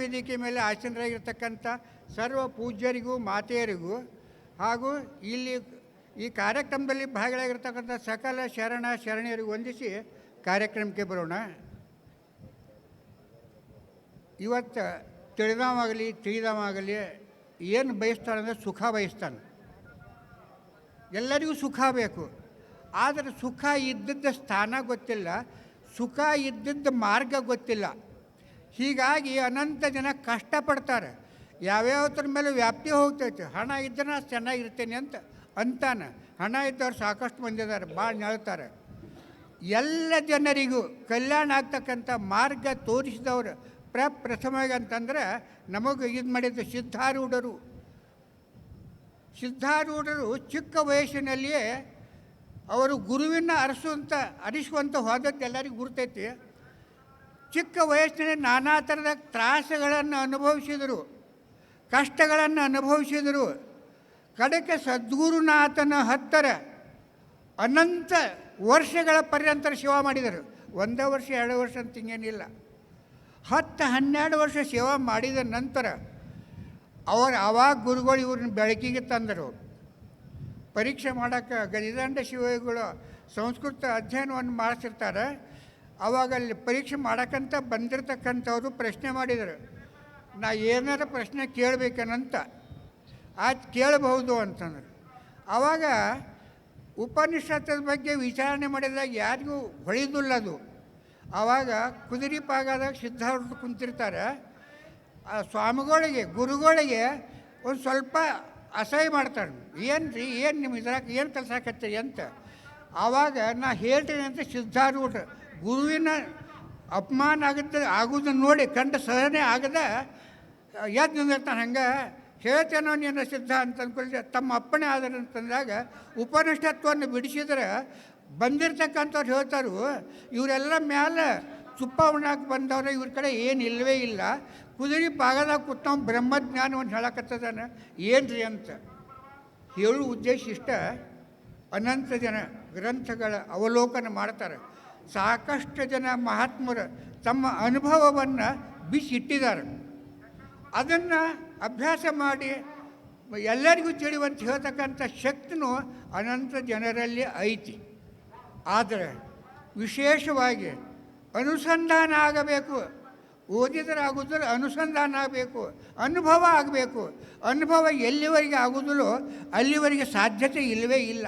ವೇದಿಕೆ ಮೇಲೆ ಆಸೀನರಾಗಿರ್ತಕ್ಕಂಥ ಸರ್ವ ಪೂಜ್ಯರಿಗೂ, ಮಾತೆಯರಿಗೂ ಹಾಗೂ ಇಲ್ಲಿ ಈ ಕಾರ್ಯಕ್ರಮದಲ್ಲಿ ಭಾಗಿಯಾಗಿರ್ತಕ್ಕಂಥ ಸಕಲ ಶರಣ ಶರಣಿಯರಿಗೂ ವಂದಿಸಿ ಕಾರ್ಯಕ್ರಮಕ್ಕೆ ಬರೋಣ. ಇವತ್ತು ತಿಳಿದವಾಗಲಿ ತಿಳಿದವಾಗಲಿ ಏನು ಬಯಸ್ತಾನೆ ಅಂದರೆ ಸುಖ ಬಯಸ್ತಾನೆ. ಎಲ್ಲರಿಗೂ ಸುಖ ಬೇಕು. ಆದರೆ ಸುಖ ಇದ್ದದ್ದ ಸ್ಥಾನ ಗೊತ್ತಿಲ್ಲ, ಸುಖ ಇದ್ದದ್ದ ಮಾರ್ಗ ಗೊತ್ತಿಲ್ಲ. ಹೀಗಾಗಿ ಅನಂತ ಜನ ಕಷ್ಟಪಡ್ತಾರೆ. ಯಾವ್ಯಾವ್ದ್ರ ಮೇಲೆ ವ್ಯಾಪ್ತಿ ಹೋಗ್ತೈತೆ. ಹಣ ಇದ್ದರೆ ನಾನು ಚೆನ್ನಾಗಿರ್ತೇನೆ ಅಂತ ಅಂತಾನೆ. ಹಣ ಇದ್ದವ್ರು ಸಾಕಷ್ಟು ಮಂದಿ ಇದ್ದಾರೆ ಭಾಳ ನಳ್ತಾರೆ. ಎಲ್ಲ ಜನರಿಗೂ ಕಲ್ಯಾಣ ಆಗ್ತಕ್ಕಂಥ ಮಾರ್ಗ ತೋರಿಸಿದವರು ಪ್ರಪ್ರಥಮವಾಗಿ ಅಂತಂದ್ರೆ ನಮಗೆ ಇದು ಮಾಡಿದ್ದು ಸಿದ್ಧಾರೂಢರು. ಸಿದ್ಧಾರೂಢರು ಚಿಕ್ಕ ವಯಸ್ಸಿನಲ್ಲಿಯೇ ಅವರು ಗುರುವಿನ ಅರಸುವಂಥ ಅರಿಸುವಂಥ ಹೋದದ್ದು ಎಲ್ಲರಿಗೂ ಗುರ್ತೈತಿ. ಚಿಕ್ಕ ವಯಸ್ಸಿನಲ್ಲಿ ನಾನಾ ಥರದ ತ್ರಾಸಗಳನ್ನು ಅನುಭವಿಸಿದರು, ಕಷ್ಟಗಳನ್ನು ಅನುಭವಿಸಿದರು. ಕಡೆಗೆ ಸದ್ಗುರುನಾಥನ ಹತ್ತರ ಅನಂತ ವರ್ಷಗಳ ಪರ್ಯಂತರ ಸೇವಾ ಮಾಡಿದರು. ಒಂದೇ ವರ್ಷ, ಎರಡು ವರ್ಷ ಅಂತ ಹಿಂಗೇನಿಲ್ಲ. ಹತ್ತು, ಹನ್ನೆರಡು ವರ್ಷ ಸೇವಾ ಮಾಡಿದ ನಂತರ ಅವರು ಆವಾಗ ಗುರುಗಳು ಇವ್ರನ್ನ ಬೆಳಕಿಗೆ ತಂದರು. ಪರೀಕ್ಷೆ ಮಾಡೋಕ್ಕೆ ಗದಿದಂಡ ಶಿವಗಳು ಸಂಸ್ಕೃತ ಅಧ್ಯಯನವನ್ನು ಮಾಡಿಸಿರ್ತಾರೆ. ಅವಾಗ ಅಲ್ಲಿ ಪರೀಕ್ಷೆ ಮಾಡೋಕ್ಕಂತ ಬಂದಿರತಕ್ಕಂಥವ್ರು ಪ್ರಶ್ನೆ ಮಾಡಿದರು. ನಾ ಏನಾರ ಪ್ರಶ್ನೆ ಕೇಳಬೇಕೇನಂತ. ಆಯ್ತು ಕೇಳಬಹುದು ಅಂತಂದ್ರೆ. ಆವಾಗ ಉಪನಿಷತ್ತದ ಬಗ್ಗೆ ವಿಚಾರಣೆ ಮಾಡಿದಾಗ ಯಾರಿಗೂ ಹೊಳಿದಿಲ್ಲ ಅದು. ಆವಾಗ ಕುದುರೆ ಪಾಗಾದಾಗ ಸಿದ್ಧಾರ್ಥ ಕುಂತಿರ್ತಾರೆ. ಆ ಸ್ವಾಮಿಗಳಿಗೆ, ಗುರುಗಳಿಗೆ ಒಂದು ಸ್ವಲ್ಪ ಅಸಹ್ಯ ಮಾಡ್ತಾರೆ. ಏನು ರೀ ಏನು ನಿಮ್ಮ ಇದ್ರಾಗ ಏನು ಕಲ್ಸಾಕತ್ತೀರಿ ಅಂತ. ಆವಾಗ ನಾ ಹೇಳ್ತೀನಿ ಅಂತ ಸಿದ್ಧಾರೂಢ ಗುರುವಿನ ಅಪಮಾನ ಆಗುತ್ತೆ ಆಗೋದನ್ನ ನೋಡಿ, ಕಂಡ ಸಹನೆ ಆಗದ ಎದ್ದು ನಿಂದಿರ್ತಾನೆ ಹಂಗೆ, ಹೇಳ್ತೇನೋ ನೀನು ಸಿದ್ಧ ಅಂತ ಅಂದ್ಕೊಳ್ಳಿ ತಮ್ಮ ಅಪ್ಪಣೆ ಆದ್ರೆ ಅಂತಂದಾಗ ಉಪನಿಷ್ಠತ್ವವನ್ನು ಬಿಡಿಸಿದ್ರೆ ಬಂದಿರ್ತಕ್ಕಂಥವ್ರು ಹೇಳ್ತಾರು, ಇವರೆಲ್ಲ ಮೇಲೆ ತುಪ್ಪ ಉಣ್ಣಾಕೆ ಬಂದವ್ರೆ, ಇವ್ರ ಕಡೆ ಏನು ಇಲ್ಲವೇ ಇಲ್ಲ. ಕುದುರೆ ಪಾಗದಾಗ ಕೂತವ್ ಬ್ರಹ್ಮಜ್ಞಾನವನ್ನು ಹೇಳಕತ್ತದಾನೆ ಏನು ರೀ ಅಂತ. ಹೇಳು ಉದ್ದೇಶ ಇಷ್ಟ. ಅನಂತ ಜನ ಗ್ರಂಥಗಳ ಅವಲೋಕನ ಮಾಡ್ತಾರೆ. ಸಾಕಷ್ಟು ಜನ ಮಹಾತ್ಮರು ತಮ್ಮ ಅನುಭವವನ್ನು ಬಿಸಿಟ್ಟಿದ್ದಾರೆ ಅದನ್ನು ಅಭ್ಯಾಸ ಮಾಡಿ ಎಲ್ಲರಿಗೂ ತಿಳಿಯುವಂತ ಹೇಳ್ತಕ್ಕಂಥ ಶಕ್ತಿನೂ ಅನಂತ ಜನರಲ್ಲಿ ಐತಿ. ಆದರೆ ವಿಶೇಷವಾಗಿ ಅನುಸಂಧಾನ ಆಗಬೇಕು ಓದಿದರೆ ಆಗೋದ್ರೆ ಅನುಸಂಧಾನ ಆಗಬೇಕು, ಅನುಭವ ಆಗಬೇಕು. ಅನುಭವ ಎಲ್ಲಿವರೆಗೆ ಆಗೋದಿಲ್ಲೋ ಅಲ್ಲಿವರೆಗೆ ಸಾಧ್ಯತೆ ಇಲ್ಲವೇ ಇಲ್ಲ.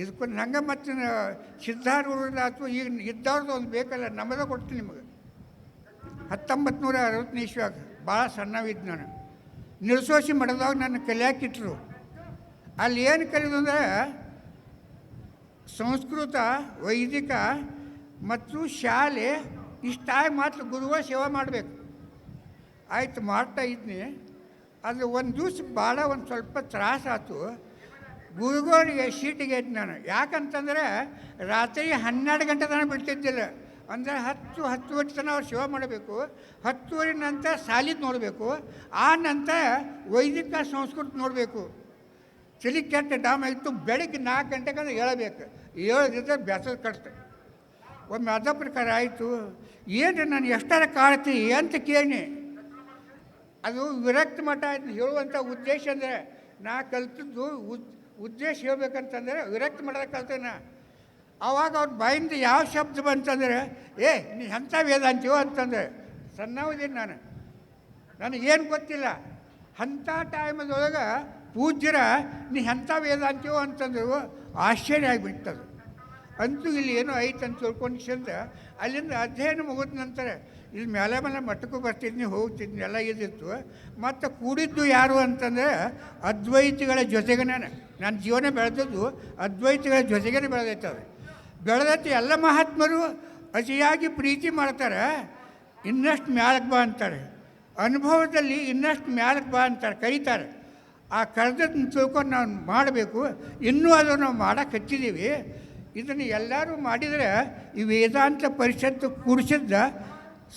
ಇದಕ್ಕೊಂದು ಹಂಗೆ ಮತ್ತು ಸಿದ್ಧಾರೂಢ ಅಥವಾ ಈಗ ಇದ್ದವ್ರದ್ದು ಒಂದು ಬೇಕಲ್ಲ ನಮ್ಮದ ಕೊಡ್ತೀನಿ ನಿಮಗೆ. ಹತ್ತೊಂಬತ್ತು ನೂರ ಅರವತ್ತನೇ ಇಸ್ವಾಗ ಭಾಳ ಸಣ್ಣವಿದ್ದು ನಾನು. ನಿಲ್ಸೋಸಿ ಮಡದಾಗ ನನ್ನ ಕಲಿಯಾಕಿಟ್ರು. ಅಲ್ಲಿ ಏನು ಕಲಿಯೋದು ಅಂದರೆ ಸಂಸ್ಕೃತ, ವೈದಿಕ ಮತ್ತು ಶಾಲೆ ಇಷ್ಟಾಗಿ ಮಾತ್ರ ಗುರುಗಳ ಸೇವೆ ಮಾಡಬೇಕು. ಆಯಿತು ಮಾಡ್ತಾ ಇದ್ನಿ. ಅದು ಒಂದು ದಿವ್ಸ ಭಾಳ ಒಂದು ಸ್ವಲ್ಪ ತ್ರಾಸಾತು ಗುರುಗಳಿಗೆ ಸೀಟಿಗೆ ನಾನು. ಯಾಕಂತಂದರೆ ರಾತ್ರಿ ಹನ್ನೆರಡು ಗಂಟೆ ತನಕ ಬಿಡ್ತಿದ್ದಿಲ್ಲ ಅಂದರೆ ಹತ್ತು, ಹತ್ತುವರೆ ತನಕ ಅವ್ರು ಸೇವೆ ಮಾಡಬೇಕು. ಹತ್ತುವರೆ ನಂತರ ಸಾಲಿದ್ ನೋಡಬೇಕು. ಆ ನಂತರ ವೈದಿಕ ಸಂಸ್ಕೃತಿ ನೋಡಬೇಕು. ಚಳಿ ಕೆಟ್ಟ ಡಾಮ್ ಇತ್ತು, ಬೆಳಗ್ಗೆ ನಾಲ್ಕು ಗಂಟೆಗೆ ಅಂದ್ರೆ ಹೇಳಬೇಕು ಹೇಳದಿದ್ದರೆ ಬೆಸದ ಕಷ್ಟ ಒಮ್ಮೆ ಅದ ಪ್ರಕಾರ ಆಯಿತು. ಏನು ನಾನು ಎಷ್ಟರ ಕಾಡ್ತೀನಿ ಅಂತ ಕೇಳಿ ಅದು ವಿರಕ್ತ ಮಠ ಅಂತ ಹೇಳುವಂಥ ಉದ್ದೇಶ ಅಂದರೆ ನಾ ಕಲ್ತಿದ್ದು ಉದ್ ಉದ್ದೇಶ ಹೇಳ್ಬೇಕಂತಂದರೆ, ವಿರಕ್ತ ಮಾಡೋದಕ್ಕೆ ಕಲ್ತೇನ ಆವಾಗ ಅವ್ರ ಬಾಯಿಂದ ಯಾವ ಶಬ್ದ ಬಂತಂದರೆ, ಏ, ನೀ ಎಂಥ ವೇದ ಅಂತೀವೋ ಅಂತಂದರೆ ಸಣ್ಣವಿದ್ದೀನಿ ನಾನು. ನನಗೇನು ಗೊತ್ತಿಲ್ಲ. ಅಂಥ ಟೈಮದೊಳಗೆ ಪೂಜ್ಯರ, ನೀ ಎಂಥ ವೇದ ಅಂತೀವೋ ಅಂತಂದ್ರು ಆಶ್ಚರ್ಯ ಆಗಿಬಿಡ್ತದೆ ಅಂತೂ ಇಲ್ಲಿ ಏನೋ ಐತೆ ಅಂತ ತಿಳ್ಕೊಂಡು ಚಂದ ಅಲ್ಲಿಂದ ಅಧ್ಯಯನ ಮುಗಿದ ನಂತರ ಇಲ್ಲಿ ಮೇಲೆ ಮೇಲೆ ಮಟ್ಟಕ್ಕೂ ಬರ್ತಿದ್ನಿ, ಹೋಗ್ತಿದ್ನಿ, ಎಲ್ಲ ಇದಿತ್ತು. ಮತ್ತು ಕೂಡಿದ್ದು ಯಾರು ಅಂತಂದರೆ ಅದ್ವೈತಿಗಳ ಜೊತೆಗೆ ನಾನು. ನನ್ನ ಜೀವನ ಬೆಳೆದದ್ದು ಅದ್ವೈತಿಗಳ ಜೊತೆಗೇ ಬೆಳೆದೈತೆ ಬೆಳೆದತ್ತೆ ಎಲ್ಲ ಮಹಾತ್ಮರು ಅತಿಯಾಗಿ ಪ್ರೀತಿ ಮಾಡ್ತಾರೆ, ಇನ್ನಷ್ಟು ಮ್ಯಾಲಕ್ಕೆ ಬಾ ಅಂತಾರೆ. ಅನುಭವದಲ್ಲಿ ಇನ್ನಷ್ಟು ಮ್ಯಾಲಕ್ಕೆ ಬಾ ಅಂತಾರೆ, ಕರೀತಾರೆ. ಆ ಕರೆದನ್ನು ತಿಳ್ಕೊಂಡು ನಾವು ಮಾಡಬೇಕು, ಇನ್ನೂ ಅದು ನಾವು ಮಾಡಕ್ಕೆ ಹಚ್ಚಿದ್ದೀವಿ ಇದನ್ನು ಎಲ್ಲರೂ ಮಾಡಿದರೆ ಈ ವೇದಾಂತ ಪರಿಷತ್ತು ಕೂಡಿಸಿದ್ದ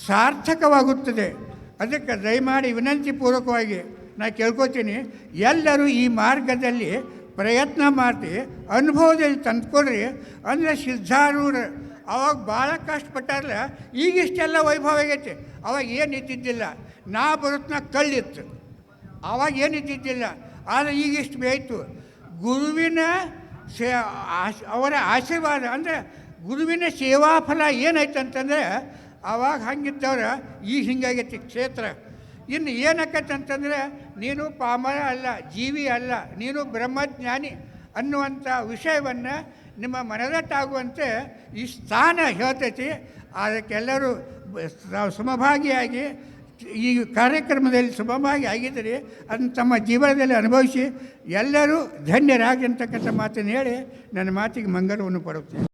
ಸಾರ್ಥಕವಾಗುತ್ತದೆ. ಅದಕ್ಕೆ ದಯಮಾಡಿ ವಿನಂತಿ ಪೂರ್ವಕವಾಗಿ ನಾನು ಕೇಳ್ಕೊತೀನಿ, ಎಲ್ಲರೂ ಈ ಮಾರ್ಗದಲ್ಲಿ ಪ್ರಯತ್ನ ಮಾಡಿ, ಅನುಭವದಲ್ಲಿ ತಂದುಕೊಡ್ರಿ ಅಂದರೆ ಸಿದ್ಧಾರೂಢ, ಅವಾಗ ಭಾಳ ಕಷ್ಟಪಟ್ಟಾರಲ್ಲ ಈಗ ಇಷ್ಟೆಲ್ಲ ವೈಭವ ಆಗೈತೆ. ಅವಾಗ ಏನು ಇದ್ದಿದ್ದಿಲ್ಲ. ನಾ ಬರುತ್ತನ ಕಳ್ಳಿತ್ತು. ಅವಾಗ ಏನು ಇದ್ದಿದ್ದಿಲ್ಲ. ಆದರೆ ಈಗ ಇಷ್ಟು ಬೇಯ್ತು ಗುರುವಿನ ಸೇ ಅವರ ಆಶೀರ್ವಾದ, ಅಂದರೆ ಗುರುವಿನ ಸೇವಾ ಫಲ ಏನೈತೆ ಅಂತಂದರೆ ಆವಾಗ ಹಂಗಿದ್ದವ್ರ ಈಗ ಹಿಂಗಾಗೈತಿ ಕ್ಷೇತ್ರ. ಇನ್ನು ಏನಕ್ಕೈತೆ ಅಂತಂದರೆ, ನೀನು ಪಾಮರ ಅಲ್ಲ, ಜೀವಿ ಅಲ್ಲ, ನೀನು ಬ್ರಹ್ಮಜ್ಞಾನಿ ಅನ್ನುವಂಥ ವಿಷಯವನ್ನು ನಿಮ್ಮ ಮನದಟ್ಟಾಗುವಂತೆ ಈ ಸ್ಥಾನ ಹೇಳ್ತೈತಿ. ಅದಕ್ಕೆಲ್ಲರೂ ಸಮಭಾಗಿಯಾಗಿ ಈ ಕಾರ್ಯಕ್ರಮದಲ್ಲಿ ಸಮಭಾಗಿ ಆಗಿದ್ದರೆ ಅದನ್ನು ತಮ್ಮ ಜೀವನದಲ್ಲಿ ಅನುಭವಿಸಿ ಎಲ್ಲರೂ ಧನ್ಯರಾಗಿ ಅಂತಕ್ಕಂಥ ಮಾತನ್ನು ಹೇಳಿ ನನ್ನ ಮಾತಿಗೆ ಮಂಗಲವನ್ನು ಪಡುತ್ತೇನೆ